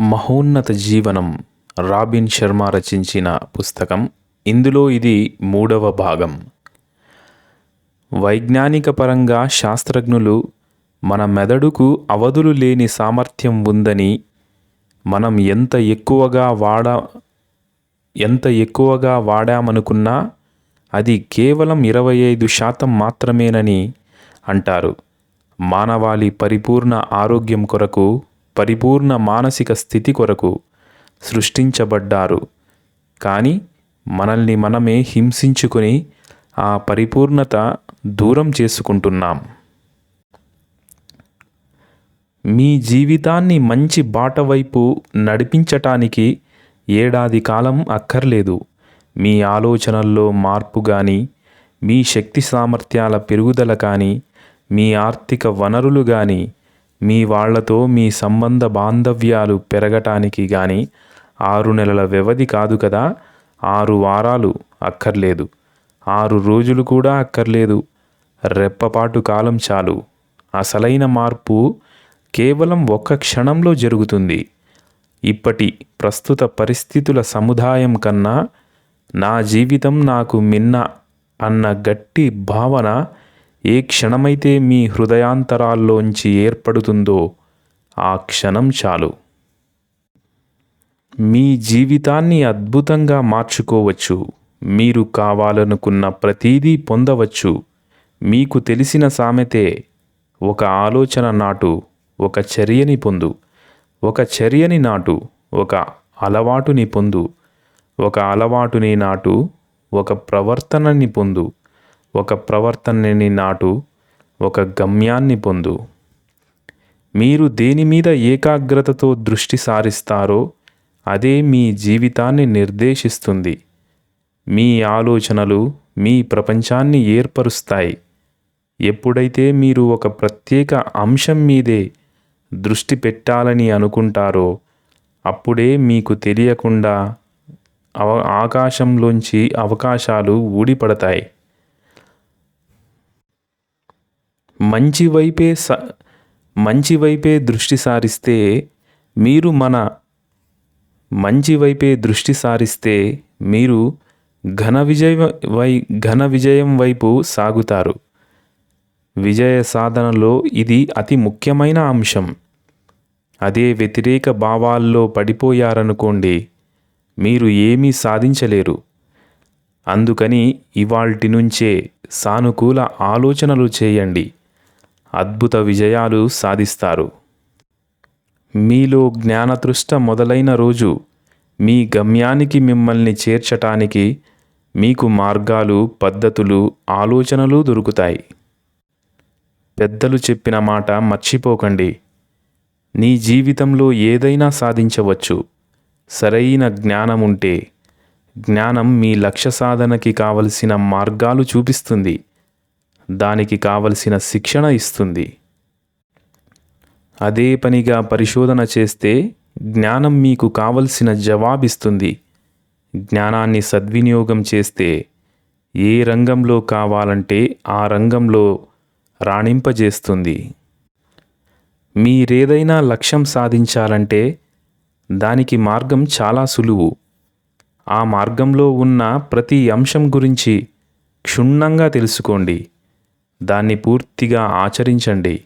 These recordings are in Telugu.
మహోన్నత జీవనం రాబిన్ శర్మ రచించిన పుస్తకం. ఇందులో ఇది మూడవ భాగం. వైజ్ఞానిక పరంగా శాస్త్రజ్ఞులు మన మెదడుకు అవధులు లేని సామర్థ్యం ఉందని మనం ఎంత ఎక్కువగా వాడ ఎంత ఎక్కువగా వాడామనుకున్నా అది కేవలం ఇరవై ఐదు శాతం మాత్రమేనని అంటారు. మానవాళి పరిపూర్ణ ఆరోగ్యం కొరకు పరిపూర్ణ మానసిక స్థితి కొరకు సృష్టించబడ్డారు. కానీ మనల్ని మనమే హింసించుకొని ఆ పరిపూర్ణత దూరం చేసుకుంటున్నాం. మీ జీవితాన్ని మంచి బాట వైపు నడిపించటానికి ఏడాది కాలం అక్కర్లేదు. మీ ఆలోచనల్లో మార్పు కానీ మీ శక్తి సామర్థ్యాల పెరుగుదల కానీ మీ ఆర్థిక వనరులు కానీ మీ వాళ్ళతో మీ సంబంధ బాంధవ్యాలు పెరగటానికి కానీ ఆరు నెలల వ్యవధి కాదు కదా ఆరు వారాలు అక్కర్లేదు. ఆరు రోజులు కూడా అక్కర్లేదు. రెప్పపాటు కాలం చాలు. అసలైన మార్పు కేవలం ఒక్క క్షణంలో జరుగుతుంది. ఇప్పటి ప్రస్తుత పరిస్థితుల సముదాయం కన్నా నా జీవితం నాకు మిన్న అన్న గట్టి భావన ఏ క్షణమైతే మీ హృదయాంతరాల్లోంచి ఏర్పడుతుందో ఆ క్షణం చాలు. మీ జీవితాన్ని అద్భుతంగా మార్చుకోవచ్చు. మీరు కావాలనుకున్న ప్రతీదీ పొందవచ్చు. మీకు తెలిసిన సామెతే ఒక ఆలోచన నాటు ఒక చర్యని పొందు. ఒక చర్యని నాటు ఒక అలవాటుని పొందు. ఒక అలవాటుని నాటు ఒక ప్రవర్తనని పొందు. ఒక ప్రవర్తనని నాటు ఒక గమ్యాన్ని పొందు. మీరు దేని మీద ఏకాగ్రతతో దృష్టి సారిస్తారో అదే మీ జీవితాన్ని నిర్దేశిస్తుంది. మీ ఆలోచనలు మీ ప్రపంచాన్ని ఏర్పరుస్తాయి. ఎప్పుడైతే మీరు ఒక ప్రత్యేక అంశం మీదే దృష్టి పెట్టాలని అనుకుంటారో అప్పుడే మీకు తెలియకుండా అవ ఆకాశంలోంచి అవకాశాలు ఊడిపడతాయి. మంచి వైపే స మంచి వైపే దృష్టి సారిస్తే మీరు మన మంచి వైపే దృష్టి సారిస్తే మీరు ఘన విజయ వై ఘన విజయం వైపు సాగుతారు. విజయ సాధనలో ఇది అతి ముఖ్యమైన అంశం. అదే వ్యతిరేక భావాల్లో పడిపోయారనుకోండి మీరు ఏమీ సాధించలేరు. అందుకని ఇవాల్టి నుంచే సానుకూల ఆలోచనలు చేయండి. అద్భుత విజయాలు సాధిస్తారు. మీలో జ్ఞానతృష్ట మొదలైన రోజు మీ గమ్యానికి మిమ్మల్ని చేర్చటానికి మీకు మార్గాలు పద్ధతులు ఆలోచనలు దొరుకుతాయి. పెద్దలు చెప్పిన మాట మర్చిపోకండి. నీ జీవితంలో ఏదైనా సాధించవచ్చు. సరైన జ్ఞానం ఉంటే జ్ఞానం మీ లక్ష్య సాధనకి కావలసిన మార్గాలు చూపిస్తుంది. దానికి కావలసిన శిక్షణ ఇస్తుంది. అదే పనిగా పరిశోధన చేస్తే జ్ఞానం మీకు కావలసిన జవాబిస్తుంది. జ్ఞానాన్ని సద్వినియోగం చేస్తే ఏ రంగంలో కావాలంటే ఆ రంగంలో రాణింపజేస్తుంది. మీరేదైనా లక్ష్యం సాధించాలంటే దానికి మార్గం చాలా సులువు. ఆ మార్గంలో ఉన్న ప్రతి అంశం గురించి క్షుణ్ణంగా తెలుసుకోండి. దాన్ని పూర్తిగా ఆచరించండి.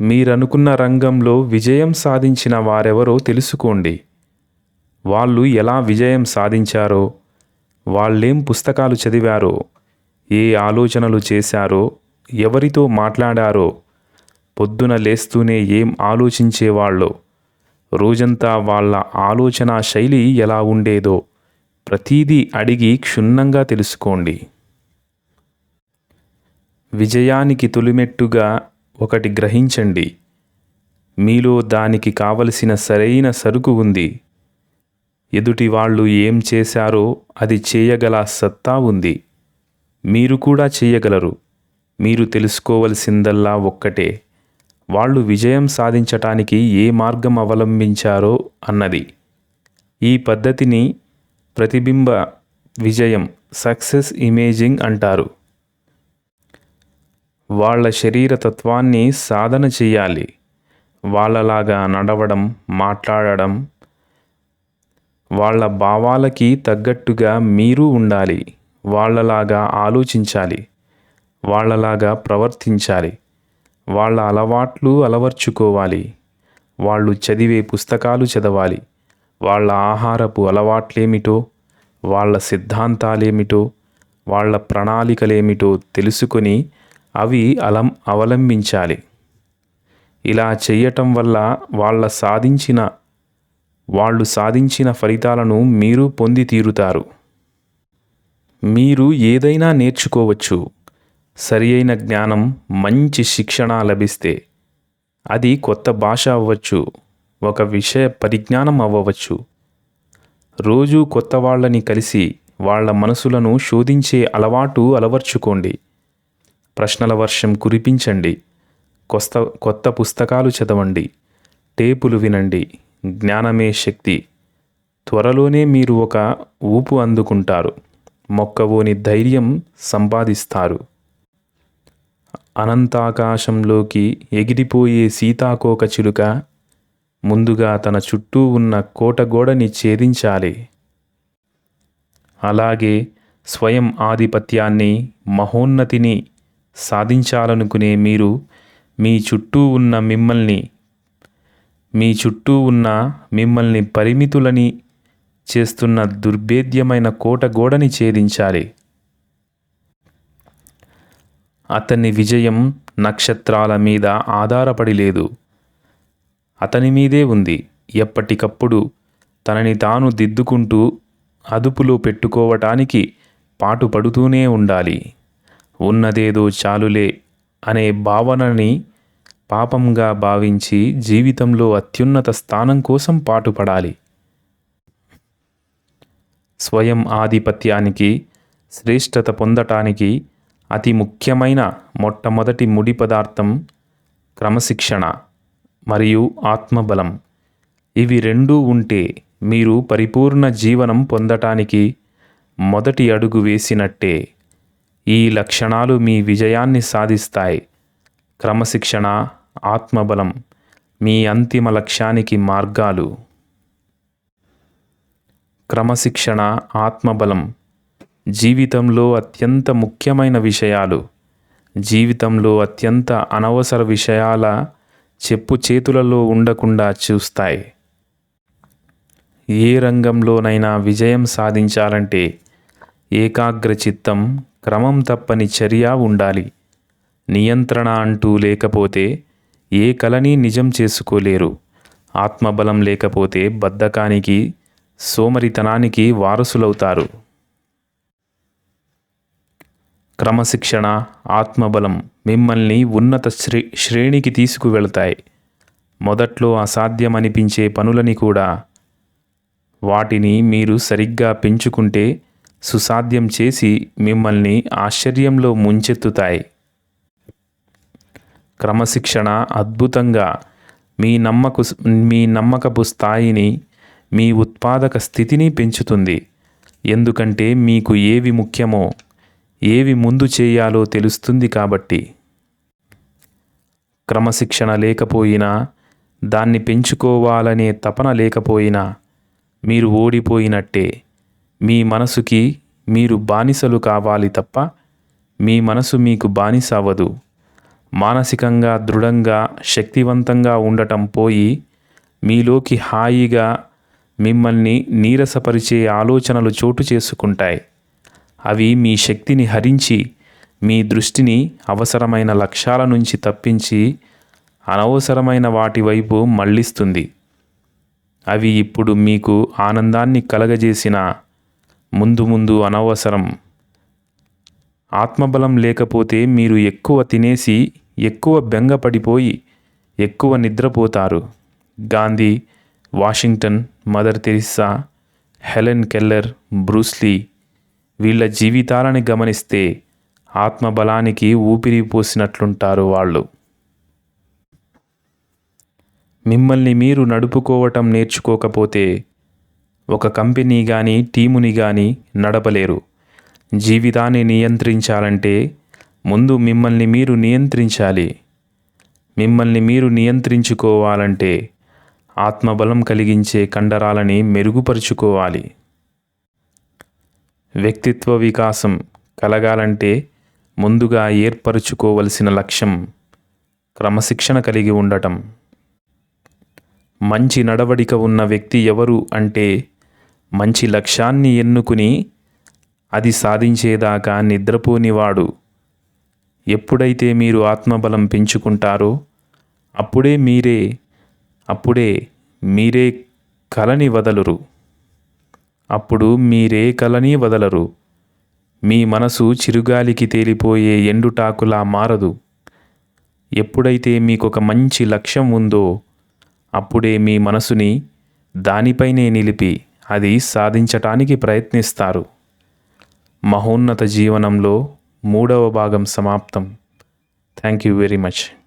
మీరనుకున్న రంగంలో విజయం సాధించిన వారెవరో తెలుసుకోండి. వాళ్ళు ఎలా విజయం సాధించారో వాళ్ళేం పుస్తకాలు చదివారో ఏ ఆలోచనలు చేశారో ఎవరితో మాట్లాడారో పొద్దున లేస్తూనే ఏం ఆలోచించేవాళ్ళో రోజంతా వాళ్ళ ఆలోచన శైలి ఎలా ఉండేదో ప్రతీదీ అడిగి క్షుణ్ణంగా తెలుసుకోండి. విజయానికి తొలిమెట్టుగా ఒకటి గ్రహించండి. మీలో దానికి కావలసిన సరైన సరుకు ఉంది. ఎదుటి వాళ్ళు ఏం చేశారో అది చేయగల సత్తా ఉంది. మీరు కూడా చేయగలరు. మీరు తెలుసుకోవలసిందల్లా ఒక్కటే. వాళ్ళు విజయం సాధించటానికి ఏ మార్గం అవలంబించారో అన్నది. ఈ పద్ధతిని ప్రతిబింబ విజయం సక్సెస్ ఇమేజింగ్ అంటారు. వాళ్ళ శరీర తత్వాన్ని సాధన చేయాలి. వాళ్ళలాగా నడవడం మాట్లాడడం వాళ్ళ భావాలకి తగ్గట్టుగా మీరు ఉండాలి. వాళ్ళలాగా ఆలోచించాలి. వాళ్ళలాగా ప్రవర్తించాలి. వాళ్ళ అలవాట్లు అలవర్చుకోవాలి. వాళ్ళు చదివే పుస్తకాలు చదవాలి. వాళ్ళ ఆహారపు అలవాట్లేమిటో వాళ్ళ సిద్ధాంతాలేమిటో వాళ్ళ ప్రణాళికలేమిటో తెలుసుకొని అవి అలం అవలంబించాలి. ఇలా చేయటం వల్ల వాళ్ళ సాధించిన వాళ్ళు సాధించిన ఫలితాలను మీరు పొంది తీరుతారు. మీరు ఏదైనా నేర్చుకోవచ్చు. సరి అయిన జ్ఞానం మంచి శిక్షణ లభిస్తే అది కొత్త భాష అవ్వచ్చు. ఒక విషయ పరిజ్ఞానం అవ్వవచ్చు. రోజు కొత్త వాళ్ళని కలిసి వాళ్ళ మనసులను శోధించే అలవాటు అలవర్చుకోండి. ప్రశ్నల వర్షం కురిపించండి. కొత్త కొత్త పుస్తకాలు చదవండి. టేపులు వినండి. జ్ఞానమే శక్తి. త్వరలోనే మీరు ఒక ఊపు అందుకుంటారు. మొక్కవోని ధైర్యం సంపాదిస్తారు. అనంతాకాశంలోకి ఎగిరిపోయే సీతాకోక చిలుక ముందుగా తన చుట్టూ ఉన్న కోటగోడని ఛేదించాలి. అలాగే స్వయం ఆధిపత్యాన్ని మహోన్నతిని సాధించాలనుకునే మీరు మీ చుట్టూ ఉన్న మిమ్మల్ని మీ చుట్టూ ఉన్న మిమ్మల్ని పరిమితులని చేస్తున్న దుర్భేద్యమైన కోట గోడని ఛేదించాలి. అతని విజయం నక్షత్రాల మీద ఆధారపడి లేదు. అతని మీదే ఉంది. ఎప్పటికప్పుడు తనని తాను దిద్దుకుంటూ అదుపులో పెట్టుకోవటానికి పాటుపడుతూనే ఉండాలి. ఉన్నదేదో చాలులే అనే భావనని పాపంగా భావించి జీవితంలో అత్యున్నత స్థానం కోసం పాటుపడాలి. స్వయం ఆధిపత్యానికి శ్రేష్టత పొందటానికి అతి ముఖ్యమైన మొట్టమొదటి ముడి పదార్థం క్రమశిక్షణ. మరియు ఆత్మబలం. ఇవి రెండూ ఉంటే మీరు పరిపూర్ణ జీవనం పొందటానికి మొదటి అడుగు వేసినట్టే. ఈ లక్షణాలు మీ విజయాన్ని సాధిస్తాయి. క్రమశిక్షణ ఆత్మబలం మీ అంతిమ లక్ష్యానికి మార్గాలు. క్రమశిక్షణ ఆత్మబలం జీవితంలో అత్యంత ముఖ్యమైన విషయాలు. జీవితంలో అత్యంత అనవసర విషయాల చెప్పు చేతులలో ఉండకుండా చూస్తాయి. ఏ రంగంలోనైనా విజయం సాధించాలంటే ఏకాగ్ర చిత్తం క్రమం తప్పని చర్య ఉండాలి. నియంత్రణ అంటూ లేకపోతే ఏ కలని నిజం చేసుకోలేరు. ఆత్మబలం లేకపోతే బద్ధకానికి సోమరితనానికి వారసులవుతారు. క్రమశిక్షణ ఆత్మబలం మిమ్మల్ని ఉన్నత శ్రే శ్రేణికి తీసుకువెళతాయి. మొదట్లో అసాధ్యమనిపించే పనులని కూడా వాటిని మీరు సరిగ్గా పెంచుకుంటే సుసాధ్యం చేసి మిమ్మల్ని ఆశ్చర్యంలో ముంచెత్తుతాయి. క్రమశిక్షణ అద్భుతంగా మీ నమ్మకు మీ నమ్మకపు స్థాయిని మీ ఉత్పాదక స్థితిని పెంచుతుంది. ఎందుకంటే మీకు ఏవి ముఖ్యమో ఏవి ముందు చేయాలో తెలుస్తుంది కాబట్టి. క్రమశిక్షణ లేకపోయినా దాన్ని పెంచుకోవాలనే తపన లేకపోయినా మీరు ఓడిపోయినట్టే. మీ మనసుకి మీరు బానిసలు కావాలి తప్ప మీ మనసు మీకు బానిస అవ్వదు. మానసికంగా దృఢంగా శక్తివంతంగా ఉండటం పోయి మీలోకి హాయిగా మిమ్మల్ని నీరసపరిచే ఆలోచనలు చోటు చేసుకుంటాయి. అవి మీ శక్తిని హరించి మీ దృష్టిని అవసరమైన లక్ష్యాల నుంచి తప్పించి అనవసరమైన వాటి వైపు మళ్ళిస్తుంది. అవి ఇప్పుడు మీకు ఆనందాన్ని కలగజేసిన ముందు ముందు అనవసరం. ఆత్మబలం లేకపోతే మీరు ఎక్కువ తినేసి ఎక్కువ బెంగపడిపోయి ఎక్కువ నిద్రపోతారు. Gandhi Washington Mother Teresa Helen Keller Bruce Lee వీళ్ళ జీవితాలని గమనిస్తే ఆత్మబలానికి ఊపిరి పోసినట్లుంటారు వాళ్ళు. మిమ్మల్ని మీరు నడుపుకోవటం నేర్చుకోకపోతే ఒక కంపెనీ కానీ టీముని కానీ నడపలేరు. జీవితాన్ని నియంత్రించాలంటే ముందు మిమ్మల్ని మీరు నియంత్రించాలి. మిమ్మల్ని మీరు నియంత్రించుకోవాలంటే ఆత్మబలం కలిగించే కండరాలని మెరుగుపరుచుకోవాలి. వ్యక్తిత్వ వికాసం కలగాలంటే ముందుగా ఏర్పరచుకోవలసిన లక్ష్యం క్రమశిక్షణ కలిగి ఉండటం. మంచి నడవడిక ఉన్న వ్యక్తి ఎవరు అంటే మంచి లక్ష్యాన్ని ఎన్నుకుని అది సాధించేదాకా నిద్రపోనివాడు. ఎప్పుడైతే మీరు ఆత్మబలం పెంచుకుంటారో అప్పుడే మీరే అప్పుడే మీరే కలని వదలురు. అప్పుడు మీరే కలని వదలరు. మీ మనసు చిరుగాలికి తేలిపోయే ఎండుటాకులా మారదు. ఎప్పుడైతే మీకొక మంచి లక్ష్యం ఉందో అప్పుడే మీ మనసుని దానిపైనే నిలిపి అది సాధించటానికి ప్రయత్నిస్తారు. మహోన్నత జీవనంలో మూడవ భాగం సమాప్తం. Thank you very much.